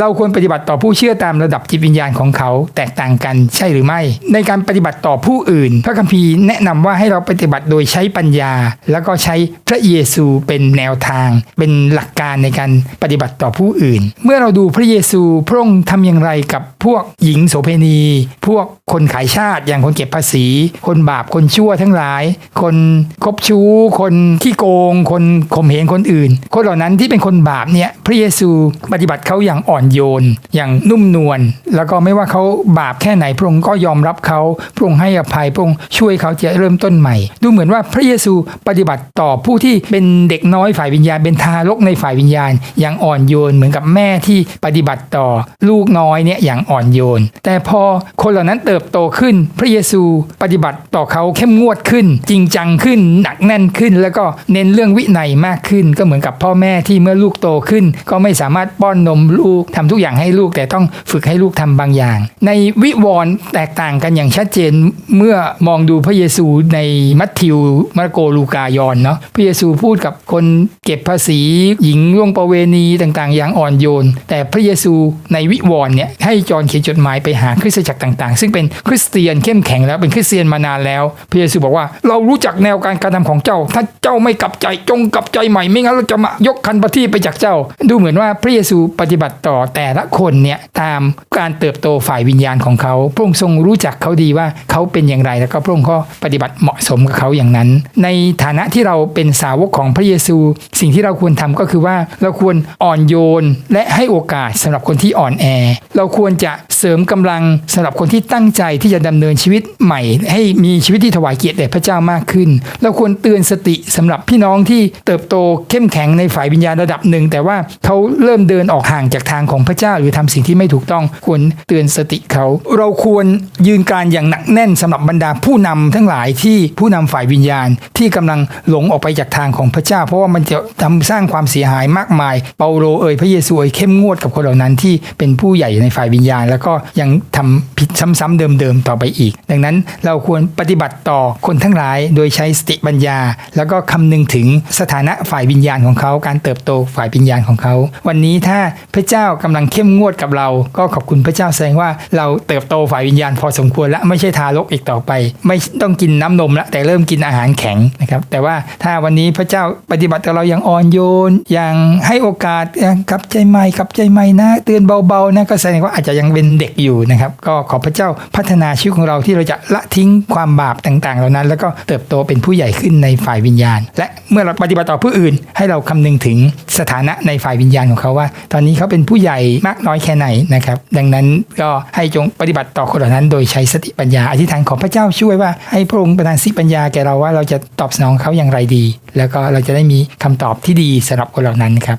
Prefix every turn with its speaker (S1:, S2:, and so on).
S1: เราควรปฏิบัติต่อผู้เชื่อตามระดับจิตวิญญาณของเขาแตกต่างกันใช่หรือไม่ ในการปฏิบัติต่อผู้อื่น พระคัมภีร์แนะนำว่าให้เราปฏิบัติโดยใช้ปัญญา แล้วก็ใช้พระเยซูเป็นแนวทาง เป็นหลักการในการปฏิบัติต่อผู้อื่น เมื่อเราดูพระเยซูพระองค์ทำอย่างไรกับพวกหญิงโสเภณี พวกคนขายชาติอย่างคนเก็บภาษี คนบาปคนชั่วทั้งหลาย คนคบชู้ คนขี้โกง คนข่มเหงคนอื่น คนเหล่านั้นที่เป็นคนบาปเนี่ยพระเยซูปฏิบัติเขาอย่างอ่อนโยน อย่างนุ่มนวลแล้วก็ไม่ว่าเขาบาปแค่ไหนพระองค์ก็ยอมรับเขาพระองค์ให้อภัยพระองค์ช่วยเขาจะเริ่มต้นใหม่ ดูเหมือนว่าพระเยซูปฏิบัติต่อผู้ที่เป็นเด็กน้อยฝ่ายวิญญาณ เป็นทารกในฝ่ายวิญญาณ อย่างอ่อนโยนเหมือนกับแม่ที่ปฏิบัติต่อลูกน้อยเนี่ยอย่างอ่อนโยน แต่พอคนเหล่านั้นเติบโตขึ้น พระเยซูปฏิบัติต่อเขาเข้มงวดขึ้น จริงจังขึ้นหนักแน่นขึ้น แล้วก็เน้นเรื่องวินัยมากขึ้น ก็เหมือนกับพ่อแม่ที่เมื่อลูกโตขึ้น ก็ไม่สามารถป้อนนมลูกททำทุกอย่างให้ลูกแต่ต้องฝึกให้ลูกทำบางอย่าง ในวิวรณ์แตกต่างกันอย่างชัดเจนเมื่อมองดูพระเยซูในมัทธิวมาระโกลูกายอนเนาะพระเยซูพูดกับคนเก็บภาษีหญิงล่วงประเวณีต่างๆ อย่างอ่อนโยน แต่พระเยซูในวิวรณ์เนี่ยให้จอห์นเขียนจดหมายไปหาคริสตจักรต่างๆ ซึ่งเป็นคริสเตียนเข้มแข็งแล้วเป็นคริสเตียนมานานแล้ว พระเยซูบอกว่าเรารู้จักแนวการการทำของเจ้า ถ้าเจ้าไม่กลับใจจงกลับใจใหม่ไม่งั้นเราจะมายกคันปฏิไปจากเจ้า ดูเหมือนว่าพระเยซูปฏิบัติต่อแต่ละคนเนี่ยตามการเติบโตฝ่ายวิญญาณของเขา พระองค์ทรงรู้จักเขาดีว่าเขาเป็นอย่างไรแล้วก็พระองค์ก็ปฏิบัติเหมาะสมกับเขาอย่างนั้น ในฐานะที่เราเป็นสาวกของพระเยซู สิ่งที่เราควรทำก็คือว่าเราควรอ่อนโยนและให้โอกาสสำหรับคนที่อ่อนแอ เราควรจะเสริมกำลังสำหรับคนที่ตั้งใจที่จะดำเนินชีวิตใหม่ ให้มีชีวิตที่ถวายเกียรติแด่พระเจ้ามากขึ้น เราควรเตือนสติสำหรับพี่น้องที่เติบโตเข้มแข็งในฝ่ายวิญญาณระดับหนึ่ง แต่ว่าเขาเริ่มเดินออกห่างจากทางของพระเจ้าหรือทำสิ่งที่ไม่ถูกต้องควรเตือนสติเขา เราควรยืนการอย่างหนักแน่นสำหรับบรรดาผู้นำทั้งหลายที่ผู้นำฝ่ายวิญญาณที่กำลังหลงออกไปจากทางของพระเจ้า เพราะว่ามันจะทำสร้างความเสียหายมากมาย เปาโลเอ่ยพระเยซูเอ่ยเข้มงวดกับคนเหล่านั้นที่เป็นผู้ใหญ่ในฝ่ายวิญญาณ แล้วก็ยังทำผิดซ้ำๆเดิมๆต่อไปอีก ดังนั้นเราควรปฏิบัติต่อคนทั้งหลายโดยใช้สติปัญญา แล้วก็คำนึงถึงสถานะฝ่ายวิญญาณของเขา การเติบโตฝ่ายวิญญาณของเขา วันนี้ถ้าพระเจ้ากำลังเข้มงวดกับเรา ก็ขอบคุณพระเจ้าแสดงว่าเราเติบโตฝ่ายวิญญาณพอสมควรและไม่ใช่ทารกอีกต่อไป ไม่ต้องกินน้ำนมละแต่เริ่มกินอาหารแข็งนะครับแต่ว่าถ้าวันนี้พระเจ้าปฏิบัติกับเราอย่างอ่อนโยนอย่างให้โอกาสอย่างกลับใจใหม่กับใจใหม่นะเตือนเบาๆนะก็แสดงว่าอาจจะยังเป็นเด็กอยู่นะครับก็ขอพระเจ้าพัฒนาชีวิตของเราที่เราจะละทิ้งความบาปต่างๆ เหล่านั้น แล้วก็เติบโตเป็นผู้ใหญ่ขึ้นในฝ่ายวิญญาณ และเมื่อเราปฏิบัติต่อผู้อื่น ให้เราคำนึงถึงสถานะในฝ่ายวิญญาณของเขาว่า ตอนนี้เขาเป็นผู้ใหญ่มากน้อยแค่ไหนนะครับ ดังนั้นก็ให้จงปฏิบัติต่อคนเหล่านั้น โดยใช้สติปัญญาอธิษฐานขอพระเจ้าช่วยว่าให้พระองค์ประทานสติปัญญาแก่เราว่าเราจะตอบสนองเขาอย่างไรดี แล้วก็เราจะได้มีคำตอบที่ดีสำหรับคนเหล่านั้นครับ